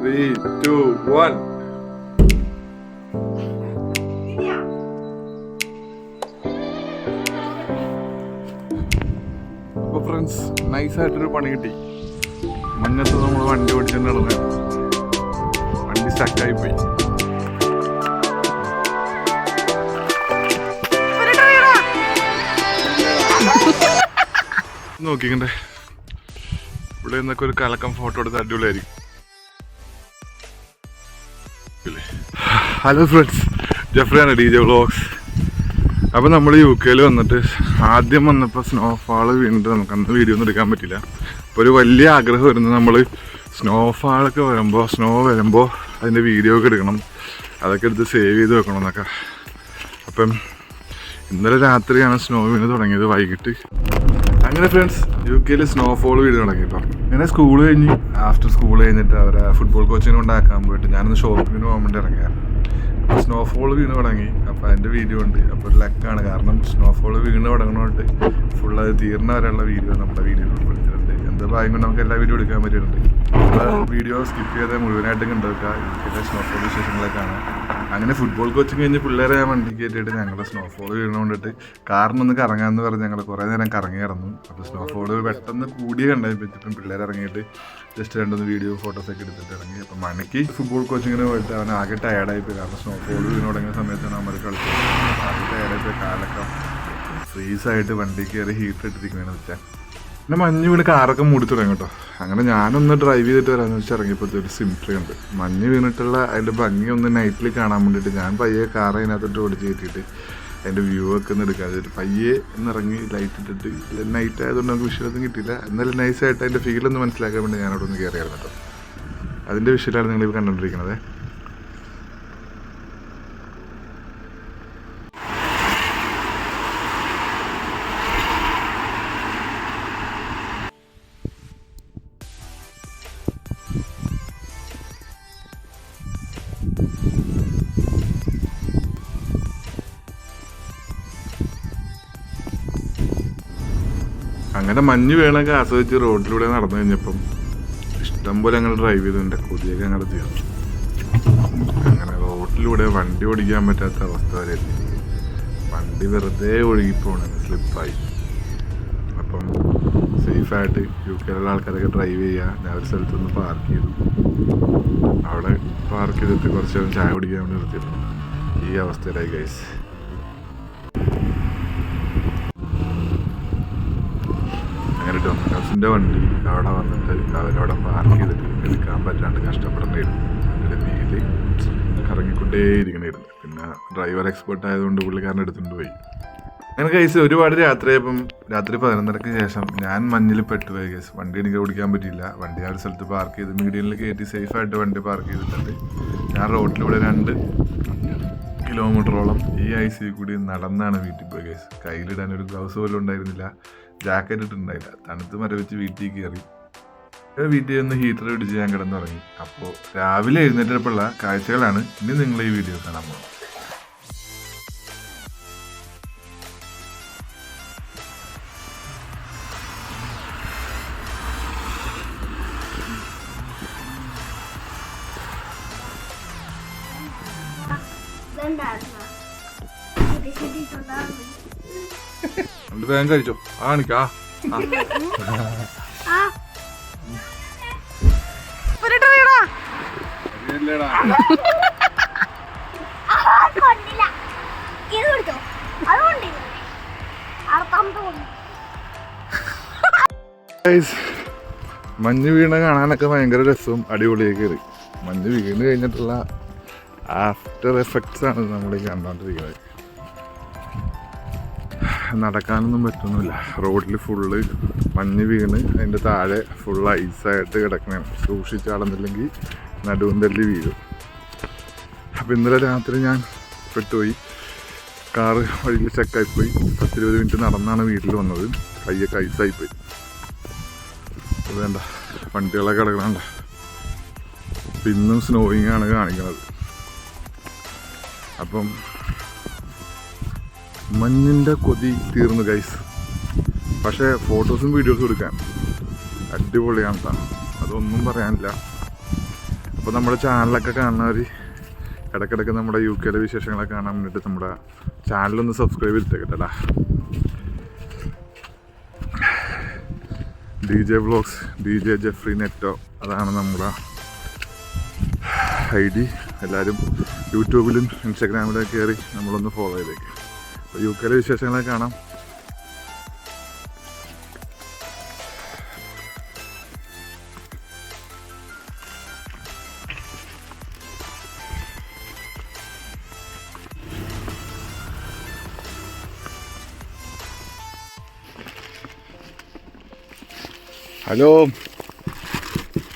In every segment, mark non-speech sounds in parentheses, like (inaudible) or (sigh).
Three two one അപ്പോൾ friends നൈസായിട്ടൊരു പണി കിട്ടി. മഞ്ഞത്ത് നമ്മൾ വണ്ടി ഓടിച്ചു നടന്ന് വണ്ടി സ്റ്റക്കായി പോയി. നോക്കിക്കണ്ടേ? ഇവിടെ നിന്നൊക്കെ ഒരു കലക്കം ഫോട്ടോ എടുത്ത് അടിപൊളിയായിരിക്കും. ഹലോ ഫ്രണ്ട്സ് ജഫ്രിയാണ് ഡി ജെ വ്ളോഗ്സ്. അപ്പോൾ നമ്മൾ യു കെയിൽ വന്നിട്ട് ആദ്യം വന്നപ്പോൾ സ്നോഫാൾ വീണിട്ട് നമുക്ക് അന്ന് വീഡിയോ ഒന്നും എടുക്കാൻ പറ്റില്ല അപ്പോൾ ഒരു വലിയ ആഗ്രഹം വരുന്നത് നമ്മൾ സ്നോഫാളൊക്കെ വരുമ്പോൾ സ്നോ വരുമ്പോൾ അതിന്റെ വീഡിയോ ഒക്കെ എടുക്കണം. അതൊക്കെ എടുത്ത് സേവ് ചെയ്ത് വെക്കണം എന്നൊക്കെ. അപ്പം ഇന്നലെ രാത്രിയാണ് സ്നോ വീണ് തുടങ്ങിയത് വൈകിട്ട്. അങ്ങനെ ഫ്രണ്ട്സ് യു കെയിൽ സ്നോഫോൾ വീട് തുടങ്ങി ഇപ്പം അങ്ങനെ സ്കൂൾ കഴിഞ്ഞ്? ആഫ്റ്റർ സ്കൂൾ കഴിഞ്ഞിട്ട് അവരെ ഫുട്ബോൾ കോച്ചിനെ കൊണ്ടാക്കാൻ പോയിട്ട് ഞാനൊന്ന് ഷോപ്പിങ്ങിന് പോകാൻ വേണ്ടി ഇറങ്ങിയായിരുന്നു. അപ്പോൾ സ്നോഫോൾ വീണ് തുടങ്ങി. അപ്പോൾ അതിന്റെ വീഡിയോ ഉണ്ട് അപ്പോൾ ഒരു ലക്കാണ്. കാരണം സ്നോഫോൾ വീണ് തുടങ്ങണോട്ട് ഫുൾ അത് തീർന്ന വരെയുള്ള വീഡിയോ നമ്മുടെ വീഡിയോയിൽ ഉൾപ്പെടുത്തിയിട്ടുണ്ട് എന്താ ഭാഗ്യം കൊണ്ട് നമുക്ക് എല്ലാ വീഡിയോ എടുക്കാൻ പറ്റിയിട്ടുണ്ട്. വീഡിയോ സ്കിപ്പ് ചെയ്ത് മുഴുവനായിട്ട് കണ്ടുവെക്കുക സ്നോഫോൾ വിശേഷങ്ങളൊക്കെ കാണാം. അങ്ങനെ ഫുട്ബോൾ കോച്ചിങ് കഴിഞ്ഞ് പിള്ളേരെ ഞാൻ വണ്ടി കയറ്റിയിട്ട് ഞങ്ങൾ സ്നോഫോൾ വീണുകൊണ്ടിട്ട് കാറിനൊന്ന് കറങ്ങാമെന്ന് പറഞ്ഞ് ഞങ്ങൾ കുറേ നേരം കറങ്ങി കിടന്നു അപ്പോൾ സ്നോഫോൾ പെട്ടെന്ന് കൂടിയ കണ്ടായി പറ്റിപ്പം പിള്ളേർ ഇറങ്ങിയിട്ട് ജസ്റ്റ് രണ്ടൊന്ന് വീഡിയോ ഫോട്ടോസൊക്കെ എടുത്തിട്ട് ഇറങ്ങി. അപ്പോൾ മണിക്ക് ഫുട്ബോൾ കോച്ചിങ്ങിന് പോയിട്ട് അവൻ ആകെ ടയർഡായി പോയി കാരണം സ്നോഫോൾ വീണ് തുടങ്ങിയ സമയത്താണ് നമ്മൾ കളിച്ചത്. ആകെ ടയർഡായി പോയി കാലൊക്കെ ഫ്രീസായിട്ട് വണ്ടി കയറി ഹീറ്റർ ഇട്ടിരിക്കുകയാണ് വെച്ചാൽ പിന്നെ മഞ്ഞ് വീണ് കാറൊക്കെ മൂടി തുടങ്ങി കേട്ടോ അങ്ങനെ ഞാനൊന്ന് ഡ്രൈവ് ചെയ്തിട്ട് വരാമെന്ന് വെച്ചാൽ ഇറങ്ങിയപ്പോഴത്തെ ഒരു സിംട്രി ഉണ്ട് മഞ്ഞ് വീണിട്ടുള്ള അതിന്റെ ഭംഗി ഒന്ന് നൈറ്റിൽ കാണാൻ വേണ്ടിയിട്ട് ഞാൻ പയ്യെ കാർ അതിനകത്തോട്ട് ഓടിച്ച് കയറ്റിയിട്ട് അതിന്റെ വ്യൂ ഒക്കെ ഒന്ന് എടുക്കാതെ പയ്യെ ഒന്നിറങ്ങി ലൈറ്റ് ഇട്ടിട്ട് നൈറ്റ് ആയതുകൊണ്ട് നമുക്ക് വിഷ്വലൊന്നും കിട്ടിയില്ല. എന്നാലും നൈസായിട്ട് അതിന്റെ ഒന്ന് മനസ്സിലാക്കാൻ വേണ്ടി ഞാൻ അവിടെ ഒന്ന് കയറിയായിരുന്നു കേട്ടോ അതിന്റെ വിഷ്വലാണ് നിങ്ങളിപ്പോൾ കണ്ടുകൊണ്ടിരിക്കുന്നത് അങ്ങനെ മഞ്ഞ് വീണൊക്കെ ആസ്വദിച്ച് റോഡിലൂടെ നടന്നു കഴിഞ്ഞപ്പം ഇഷ്ടംപോലെ അങ്ങനെ ഡ്രൈവ് ചെയ്തു എന്റെ കൊതിയൊക്കെ തീർന്നു. അങ്ങനെ റോഡിലൂടെ വണ്ടി ഓടിക്കാൻ പറ്റാത്ത അവസ്ഥ വരെ വണ്ടി വെറുതെ ഒഴുകിപ്പോണ സ്ലിപ്പായി അപ്പം സേഫായിട്ട് യു കെയിലുള്ള ആൾക്കാരൊക്കെ ഡ്രൈവ് ചെയ്യുക ഞാൻ ഒരു സ്ഥലത്തൊന്ന് പാർക്ക് ചെയ്തു. അവിടെ പാർക്ക് ചെയ്തിട്ട് കുറച്ച് ചായ കുടിക്കാൻ വേണ്ടി നിർത്തിയിരുന്നു ഈ അവസ്ഥയിലായി ഗൈസ് അങ്ങനെ ഡൊമിനോസിന്റെ വണ്ടി അവിടെ വന്നിട്ട് അവരവിടെ പാർക്ക് ചെയ്തിട്ട് എടുക്കാൻ പറ്റാണ്ട് കഷ്ടപ്പെടേണ്ടിയിരുന്നു അതിന്റെ നീൽ കറങ്ങിക്കൊണ്ടേയിരിക്കണായിരുന്നു. പിന്നെ ഡ്രൈവർ എക്സ്പേർട്ട് ആയതുകൊണ്ട് പുള്ളിക്കാരൻ എടുത്തുകൊണ്ട് പോയി. അങ്ങനെ കേസ് ഒരുപാട് രാത്രിയായപ്പം രാത്രി പതിനൊന്നരക്ക് ശേഷം ഞാൻ മഞ്ഞിൽ പെട്ടുപോയി കേസ് വണ്ടി എനിക്ക് ഓടിക്കാൻ പറ്റിയില്ല. വണ്ടി ആ ഒരു സ്ഥലത്ത് പാർക്ക് ചെയ്ത് മീഡിയനിൽ കയറ്റി സേഫായിട്ട് വണ്ടി പാർക്ക് ചെയ്തിട്ടുണ്ട്. ഞാൻ റോഡിലൂടെ രണ്ട് കിലോമീറ്ററോളം ഈ ഐ സി കൂടി നടന്നാണ് വീട്ടിൽ പോയി കേസ് കയ്യിലിടാൻ ഒരു ഗ്ലൗസ് പോലും ഉണ്ടായിരുന്നില്ല. ജാക്കറ്റ് ഇട്ടുണ്ടായില്ല തണുത്ത് മരവിച്ച് വീട്ടിൽ കയറി. വീട്ടിൽ നിന്ന് ഹീറ്റർ പിടിച്ച് ഞാൻ കിടന്നുറങ്ങി. അപ്പോൾ രാവിലെ എഴുന്നേറ്റപ്പോഴുള്ള കാഴ്ചകളാണ് ഇനി നിങ്ങൾ ഈ വീഡിയോ കാണാൻ പോകുന്നത്. ഇതുണ്ടായിരുന്നു ഇത് ശരിയിട്ടുണ്ടായിരുന്നു രണ്ട് വേഗം കഴിച്ചോ. ആ കാണിക്കാ മഞ്ഞ് വീണ കാണാനൊക്കെ ഭയങ്കര രസവും അടിപൊളിയൊക്കെ കയറി മഞ്ഞ് വീണ് കഴിഞ്ഞിട്ടുള്ള ആഫ്റ്റർ എഫക്ട്സ് ആണ് നമ്മൾ കണ്ടോണ്ടിരിക്കുന്നത്. കണ്ടുകൊണ്ടിരിക്കുന്നത് നടക്കാനൊന്നും പറ്റുന്നില്ല. റോഡിൽ ഫുള്ള് മഞ്ഞ് വീണ് അതിന്റെ താഴെ ഫുൾ ഐസായിട്ട് കിടക്കണം. സൂക്ഷിച്ചാടുന്നില്ലെങ്കിൽ നടുവും തല്ലി വീഴും. അപ്പം ഇന്നലെ രാത്രി ഞാൻ പെട്ടുപോയി. കാറ് വഴിയിൽ ചെക്കായിപ്പോയി പത്തിരുപത് മിനിറ്റ് നടന്നാണ് വീട്ടിൽ വന്നത്. കയ്യൊക്കെ ഐസായിപ്പോയി അത് വേണ്ട വണ്ടികളൊക്കെ കിടക്കണണ്ട. ഇന്നും സ്നോയിങ് ആണ് കാണിക്കുന്നത്. അപ്പം മഞ്ഞിന്റെ കൊതി തീർന്നു ഗൈസ് പക്ഷേ ഫോട്ടോസും വീഡിയോസും എടുക്കാൻ അടിപൊളിയാണ് കേട്ടോ അതൊന്നും പറയാനില്ല. അപ്പോൾ നമ്മുടെ ചാനലൊക്കെ കാണുന്നവർ ഇടയ്ക്കിടയ്ക്ക് നമ്മുടെ യു കെയിലെ വിശേഷങ്ങളൊക്കെ കാണാൻ വേണ്ടിയിട്ട് നമ്മുടെ ചാനലൊന്ന് subscribe ചെയ്തിട്ടേക്കട്ടാ D J vlogs D J Jeffrey Netto അതാണ് നമ്മുടെ ഐ ഡി. എല്ലാവരും യൂട്യൂബിലും ഇൻസ്റ്റാഗ്രാമിലും കയറി നമ്മളൊന്ന് ഫോളോ ചെയ്തേക്ക്. യു കെയിലെ വിശേഷങ്ങളെ കാണാം. ഹലോ.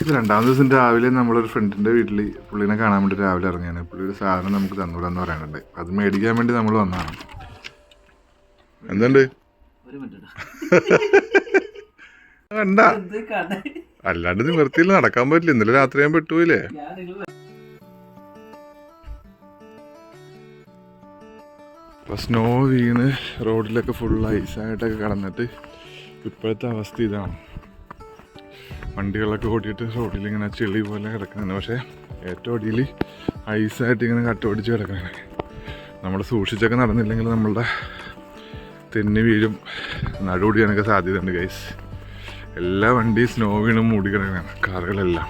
ഇത് രണ്ടാം ദിവസം രാവിലെ നമ്മളൊരു ഫ്രണ്ടിന്റെ വീട്ടിൽ പുള്ളീനെ കാണാൻ വേണ്ടി രാവിലെ ഇറങ്ങിയാണ്. പുള്ളിയുടെ സാധനം നമുക്ക് തന്നൂടെന്ന് പറയാനുണ്ട് അത് മേടിക്കാൻ വേണ്ടി നമ്മൾ വന്നതാണ്. എന്തുണ്ട്? കണ്ട (laughs) അല്ലാണ്ട് നിവർത്തിയിൽ നടക്കാൻ പറ്റില്ല. ഇന്നലെ രാത്രി ഞാൻ പെട്ടുപോയില്ലേ? ഇപ്പൊ സ്നോ വീണ് റോഡിലൊക്കെ ഫുൾ ഐസായിട്ടൊക്കെ കടന്നിട്ട് ഇപ്പോഴത്തെ അവസ്ഥ ഇതാണ്. വണ്ടികളൊക്കെ ഓടിയിട്ട് റോഡിൽ ഇങ്ങനെ ചെളി പോലെ കിടക്കുന്നുണ്ട്. പക്ഷേ ഏറ്റവും അടിയിൽ ഐസായിട്ട് ഇങ്ങനെ കട്ടുപിടിച്ച് കിടക്കുകയാണ് നമ്മൾ സൂക്ഷിച്ചൊക്കെ നടന്നില്ലെങ്കിൽ നമ്മളുടെ തെന്നി വീഴും. നടുപൊടിയാനൊക്കെ സാധ്യതയുണ്ട് ഗൈസ് എല്ലാ വണ്ടിയും സ്നോ വീണും മൂടി കിടക്കുകയാണ് കാറുകളെല്ലാം.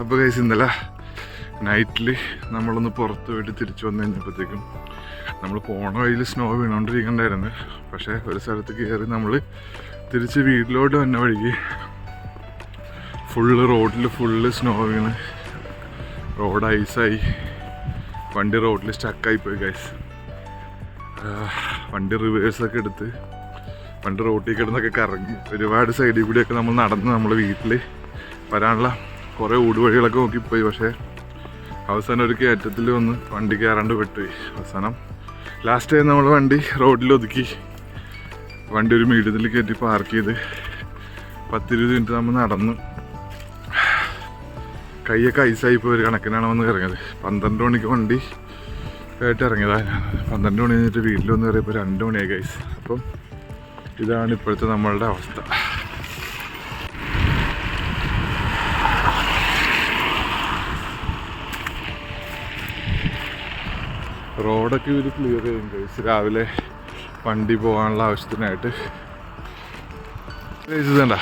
അപ്പോൾ ഗൈസ് ഇന്നലെ നൈറ്റിൽ നമ്മളൊന്ന് പുറത്ത് പോയിട്ട് തിരിച്ചു വന്നു കഴിഞ്ഞപ്പോഴത്തേക്കും നമ്മൾ പോണ വഴിയിൽ സ്നോ വീണുകൊണ്ടിരിക്കണ്ടായിരുന്നു പക്ഷേ ഒരു സ്ഥലത്ത് കയറി നമ്മൾ തിരിച്ച് വീട്ടിലോട്ട് വന്ന വഴിക്ക് ഫുള്ള് റോഡിൽ ഫുള്ള് സ്നോ വീണ്. റോഡ് ഐസായി വണ്ടി റോഡിൽ സ്റ്റക്കായി പോയി ഗൈസ് വണ്ടി റിവേഴ്സൊക്കെ എടുത്ത് വണ്ടി റോട്ടിൽ കിടന്നൊക്കെ കറങ്ങി. ഒരുപാട് സൈഡിൽ കൂടിയൊക്കെ നമ്മൾ നടന്ന് നമ്മൾ വീട്ടിൽ വരാനുള്ള കുറേ ഊടുവഴികളൊക്കെ നോക്കിപ്പോയി. പക്ഷേ അവസാനം ഒരു കയറ്റത്തിൽ വന്ന് വണ്ടി കയറാണ്ട് പെട്ടുപോയി. അവസാനം ലാസ്റ്റ് ടൈം നമ്മൾ വണ്ടി റോഡിൽ ഒതുക്കി വണ്ടി ഒരു മീഡിയത്തിൽ കയറ്റി പാർക്ക് ചെയ്ത് പത്തിരുപത് മിനിറ്റ് നമ്മൾ നടന്നു കൈയൊക്കെ ഐസായി പോയി ഒരു കണക്കിനാണ് വന്ന് കറങ്ങിയത് പന്ത്രണ്ട് മണിക്ക് വണ്ടി ആയിട്ട് ഇറങ്ങിയതാണ് പന്ത്രണ്ട് മണി കഴിഞ്ഞിട്ട് വീട്ടിൽ വന്ന് കയറിയപ്പോൾ രണ്ട് മണിയായി കൈസ് അപ്പം ഇതാണ് ഇപ്പോഴത്തെ നമ്മളുടെ അവസ്ഥ. റോഡൊക്കെ ഇവർ ക്ലിയർ ചെയ്യും കഴിച്ച് രാവിലെ വണ്ടി പോകാനുള്ള ആവശ്യത്തിനായിട്ട്. ഇതണ്ട.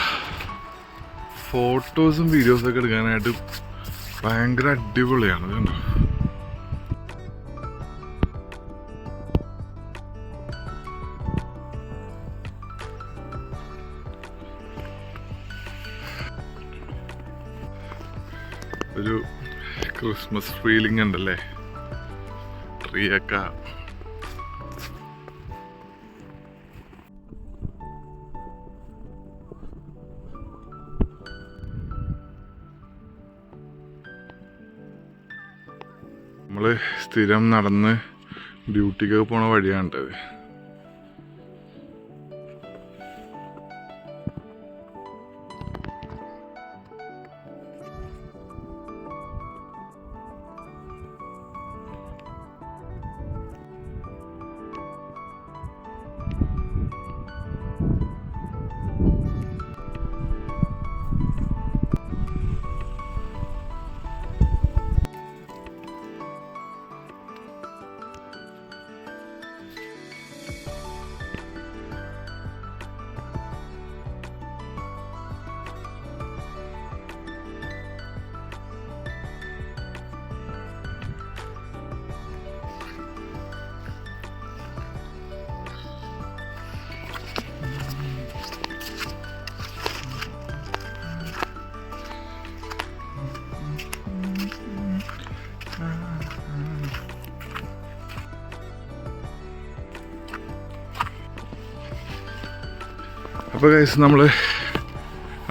ഫോട്ടോസും വീഡിയോസൊക്കെ എടുക്കാനായിട്ട് ഭയങ്കര അടിപൊളിയാണ് കണ്ടോ ക്രിസ്മസ് ഫീലിംഗ് ഉണ്ടല്ലേ? ട്രീ ഒക്കെ നമ്മൾ സ്ഥിരം നടന്ന് ഡ്യൂട്ടിക്കൊക്കെ പോണ വഴിയാണിട്ടത്. അപ്പോൾ ഗൈസ് നമ്മൾ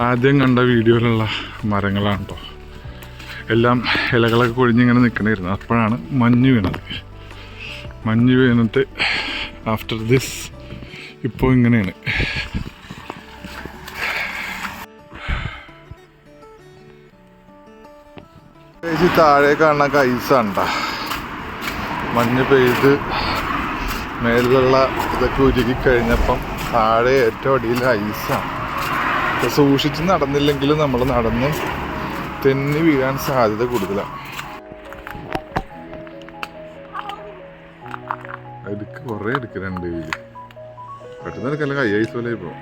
ആദ്യം കണ്ട വീഡിയോയിലുള്ള മരങ്ങളാണ് കേട്ടോ എല്ലാം ഇലകളൊക്കെ കൊഴിഞ്ഞിങ്ങനെ നിൽക്കണമായിരുന്നു അപ്പോഴാണ് മഞ്ഞ് വീണത്. മഞ്ഞ് വീണിട്ട് ആഫ്റ്റർ ദിസ് ഇപ്പോൾ ഇങ്ങനെയാണ്. ചേച്ചി താഴെ കാണുന്ന കൈസാണ്ട മഞ്ഞ് പെയ്ത് മേലുള്ള ഇതൊക്കെ ഉരുകി കഴിഞ്ഞപ്പം താഴെ ഏറ്റവും അടിയിൽ ഐസാണ് സൂക്ഷിച്ച് നടന്നില്ലെങ്കിലും നമ്മൾ നടന്ന് തെന്നി വീഴാൻ സാധ്യത കൂടുതലാണ് എടുക്ക് കുറേ എടുക്ക് രണ്ട് വീൽ പെട്ടെന്ന് എടുക്കല്ല? കൈ ഐസ് പോലെ ഇപ്പോൾ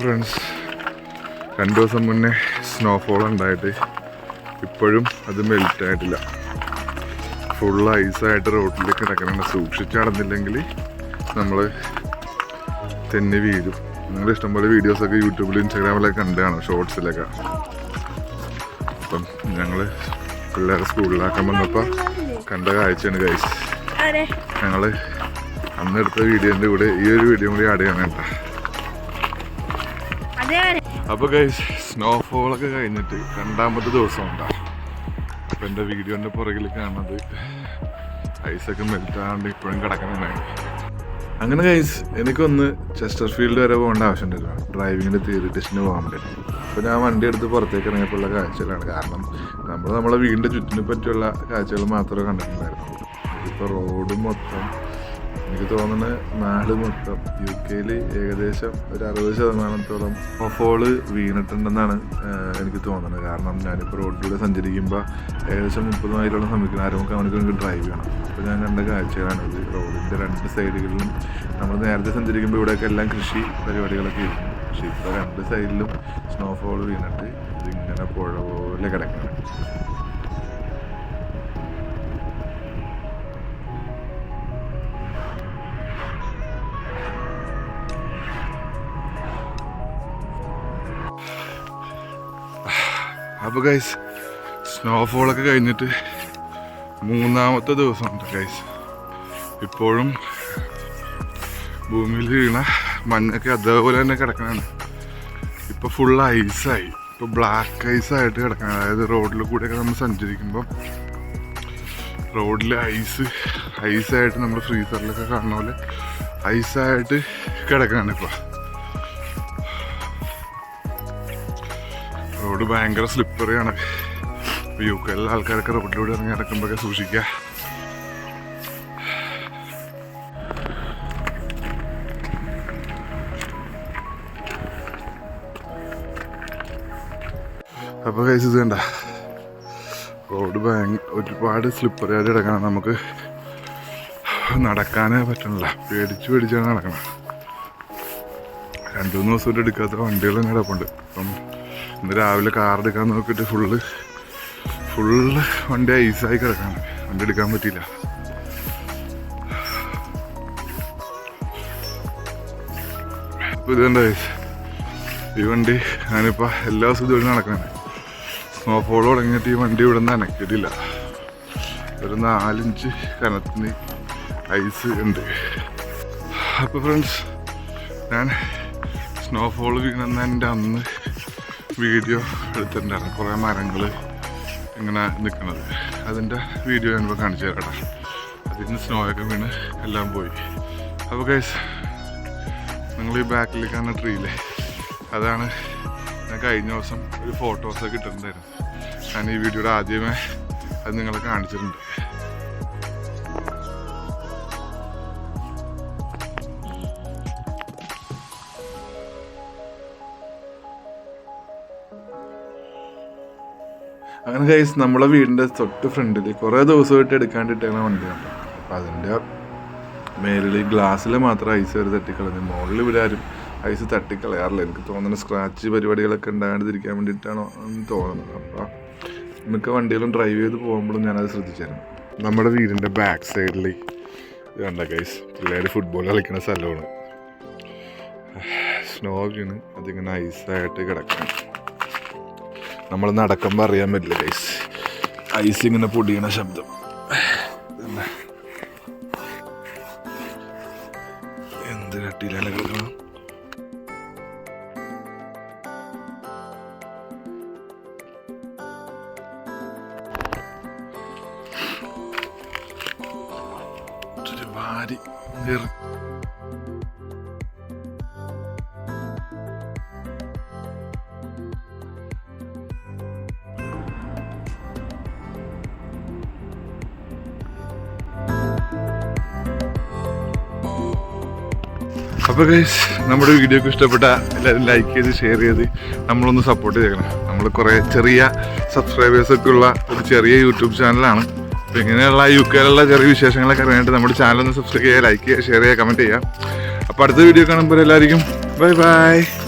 ഫ്രണ്ട്സ് രണ്ടു ദിവസം മുന്നേ സ്നോഫോൾ ഉണ്ടായിട്ട് ഇപ്പോഴും അത് മെൽറ്റ് ആയിട്ടില്ല. ഫുൾ ഐസായിട്ട് റോട്ടിലേക്ക് കിടക്കണം സൂക്ഷിച്ച് നടന്നില്ലെങ്കിൽ നമ്മൾ തെന്നി വീഴും. നിങ്ങൾ ഇഷ്ടംപോലെ വീഡിയോസൊക്കെ യൂട്യൂബിൽ ഇൻസ്റ്റാഗ്രാമിലൊക്കെ കണ്ടാണ് ഷോർട്സിലൊക്കെ അപ്പം ഞങ്ങൾ പിള്ളേരെ സ്കൂളിലാക്കാൻ വന്നപ്പോൾ കണ്ട കാഴ്ചയാണ് കൈസ് ഞങ്ങൾ അന്ന് എടുത്ത വീഡിയോന്റെ കൂടെ ഈ ഒരു വീഡിയോ കൂടി ആഡ് ചെയ്യണം കേട്ടോ. അപ്പൊ അപ്പോൾ ഗൈസ് സ്നോഫോളൊക്കെ കഴിഞ്ഞിട്ട് രണ്ടാമത്തെ ദിവസം ഉണ്ടാവും. അപ്പം എന്റെ വീഡിയോന്റെ പുറകിൽ കാണുന്നത് ഐസൊക്കെ മെൽറ്റാണ്ട് ഇപ്പോഴും കിടക്കണതാണ് അങ്ങനെ ഗൈസ് എനിക്കൊന്ന് ചെസ്റ്റർ ഫീൽഡ് വരെ പോകേണ്ട ആവശ്യമുണ്ടല്ലോ. ഡ്രൈവിങ്ങിന്റെ തിയറി ടെസ്റ്റിന് പോകാൻ വേണ്ടി. അപ്പോൾ ഞാൻ വണ്ടി എടുത്ത് പുറത്തേക്ക് ഇറങ്ങിയപ്പോഴുള്ള കാഴ്ചകളാണ്. കാരണം നമ്മൾ നമ്മളെ വീടിന്റെ ചുറ്റിനെ പറ്റിയുള്ള കാഴ്ചകൾ മാത്രമേ കണ്ടിട്ടുണ്ടായിരുന്നുള്ളൂ. ഇപ്പോൾ റോഡ് മൊത്തം എനിക്ക് തോന്നുന്നത് നാട് മൊത്തം യു കെയിൽ ഏകദേശം ഒരു അറുപത് ശതമാനത്തോളം ഓഫോൾ വീണിട്ടുണ്ടെന്നാണ് എനിക്ക് തോന്നുന്നത്. കാരണം ഞാനിപ്പോൾ റോഡിലൂടെ സഞ്ചരിക്കുമ്പോൾ ഏകദേശം മുപ്പത് മൈലോളം സമയത്തിന് അരമുക്കാൽ മണിക്കൂർ എനിക്ക് ഡ്രൈവ് ചെയ്യണം അപ്പോൾ ഞാൻ കണ്ട കാഴ്ചകളാണ് ഇത്. റോഡിന്റെ രണ്ട് സൈഡുകളിലും നമ്മൾ നേരത്തെ സഞ്ചരിക്കുമ്പോൾ ഇവിടെയൊക്കെ എല്ലാം കൃഷി പരിപാടികളൊക്കെ ഇരുന്നു പക്ഷേ ഇപ്പോൾ രണ്ട് സൈഡിലും സ്നോഫോൾ വീണിട്ട് ഇതിങ്ങനെ പുഴ പോലെ കിടക്കണം. അപ്പോൾ ഗൈസ് സ്നോഫോളൊക്കെ കഴിഞ്ഞിട്ട് മൂന്നാമത്തെ ദിവസമുണ്ട് ഗൈസ് ഇപ്പോഴും ഭൂമിയിൽ വീണ മഞ്ഞൊക്കെ അതേപോലെ തന്നെ കിടക്കണാണ് ഇപ്പോൾ ഫുൾ ഐസായി ഇപ്പോൾ ബ്ലാക്ക് ഐസായിട്ട് കിടക്കണം അതായത് റോഡിൽ കൂടെയൊക്കെ നമ്മൾ സഞ്ചരിക്കുമ്പോൾ റോഡിൽ ഐസ് ഐസായിട്ട് നമ്മൾ ഫ്രീസറിലൊക്കെ കാണുന്ന പോലെ ഐസായിട്ട് കിടക്കുകയാണ് ഇപ്പോൾ റോഡ് ഭയങ്കര സ്ലിപ്പറിയാണ് യു കെയിലെ ആൾക്കാരൊക്കെ റോഡിലൂടെ ഇറങ്ങി നടക്കുമ്പോഴൊക്കെ സൂക്ഷിക്കുക അപ്പോൾ കൈസ് ഇത് കണ്ട? റോഡ് ഭയങ്കര ഒരുപാട് സ്ലിപ്പറി ആയിട്ട് കിടക്കണം. നമുക്ക് നടക്കാനേ പറ്റണില്ല. പേടിച്ച് പേടിച്ചാണ് നടക്കണം. രണ്ടു മൂന്ന് ദിവസം എടുക്കാത്ത വണ്ടികൾ കിടപ്പുണ്ട്. അപ്പം ഇന്ന് രാവിലെ കാർ എടുക്കാൻ നോക്കിയിട്ട് ഫുള്ള് ഫുള്ള് വണ്ടി ഐസായി കിടക്കാണ്. വണ്ടി എടുക്കാൻ പറ്റിയില്ല. അപ്പോൾ ഇതുണ്ട് ഈ വണ്ടി ഞാനിപ്പോൾ എല്ലാ ദിവസവും ഇതുവഴി നടക്കണം. സ്നോഫോൾ തുടങ്ങിയിട്ട് ഈ വണ്ടി ഇവിടെ നിന്ന് അനക്കിയിട്ടില്ല. ഒരു നാലിഞ്ച് കനത്തിന് ഐസ് ഉണ്ട്. അപ്പോൾ ഫ്രണ്ട്സ് ഞാൻ സ്നോഫോൾ വീണെന്നതിന്റെ അന്ന് വീഡിയോ എടുത്തിട്ടുണ്ടായിരുന്നു. കുറേ മരങ്ങൾ ഇങ്ങനെ നിൽക്കുന്നത് അതിന്റെ വീഡിയോ ഞാനിപ്പോൾ കാണിച്ചു തരാം കേട്ടോ. സ്നോ സ്നോയൊക്കെ വീണ് എല്ലാം പോയി. അപ്പോൾ ഗൈസ് നിങ്ങൾ ഈ ബാക്കിൽ കാണുന്ന ട്രീയിലെ അതാണ് ഞാൻ കഴിഞ്ഞ ദിവസം ഒരു ഫോട്ടോസൊക്കെ ഇട്ടിട്ടുണ്ടായിരുന്നു. ഞാൻ ഈ വീഡിയോയുടെ ആദ്യമേ അത് നിങ്ങളെ കാണിച്ചിട്ടുണ്ട്. അങ്ങനെ കഴിച്ച് നമ്മളെ വീടിന്റെ തൊട്ട് ഫ്രണ്ടിൽ കുറേ ദിവസമായിട്ട് എടുക്കാണ്ടിട്ടാണ് വണ്ടിയാണ് അപ്പം അതിന്റെ മേലിൽ ഗ്ലാസ്സിൽ മാത്രം ഐസ് വരെ തട്ടിക്കളഞ്ഞു മുകളിൽ ഇവിടെ ആരും ഐസ് തട്ടിക്കളയാറില്ല. എനിക്ക് തോന്നുന്നു സ്ക്രാച്ച് പരിപാടികളൊക്കെ ഉണ്ടാകാണ്ടിരിക്കാൻ വേണ്ടിയിട്ടാണോ എന്ന് തോന്നുന്നത്. അപ്പോൾ മിക്ക വണ്ടികളും ഡ്രൈവ് ചെയ്ത് പോകുമ്പോഴും ഞാനത് ശ്രദ്ധിച്ചായിരുന്നു. നമ്മുടെ വീടിന്റെ ബാക്ക് സൈഡിൽ കണ്ട ഗൈസ് പിള്ളേർ ഫുട്ബോൾ കളിക്കുന്ന സ്ഥലമാണ്. (sighs) സ്നോ വീണ് അതിങ്ങനെ ഐസായിട്ട് കിടക്കണം നമ്മൾ നടക്കുമ്പോൾ അറിയാൻ പറ്റില്ല ഗൈസ് ഐസ് ഇങ്ങനെ പൊടിയണ ശബ്ദം? എന്ത് കട്ടിയിലാണ് കിടക്കണം അപ്പോൾ ഗൈസ് നമ്മുടെ വീഡിയോക്ക് ഇഷ്ടപ്പെട്ട എല്ലാവരും ലൈക്ക് ചെയ്ത് ഷെയർ ചെയ്ത് നമ്മളൊന്ന് സപ്പോർട്ട് ചെയ്യണം നമ്മൾ കുറേ ചെറിയ സബ്സ്ക്രൈബേഴ്സ് ഒക്കെ ഉള്ള ഒരു ചെറിയ യൂട്യൂബ് ചാനലാണ് അപ്പോൾ ഇങ്ങനെയുള്ള യു കെയിലുള്ള ചെറിയ വിശേഷങ്ങളൊക്കെ അറിയാനായിട്ട് നമ്മുടെ ചാനൽ ഒന്ന് സബ്സ്ക്രൈബ് ചെയ്യുക ലൈക്ക് ചെയ്യുക ഷെയർ ചെയ്യുക കമന്റ് ചെയ്യുക. അപ്പോൾ അടുത്ത വീഡിയോ കാണുമ്പോൾ എല്ലാവർക്കും ബൈ ബൈ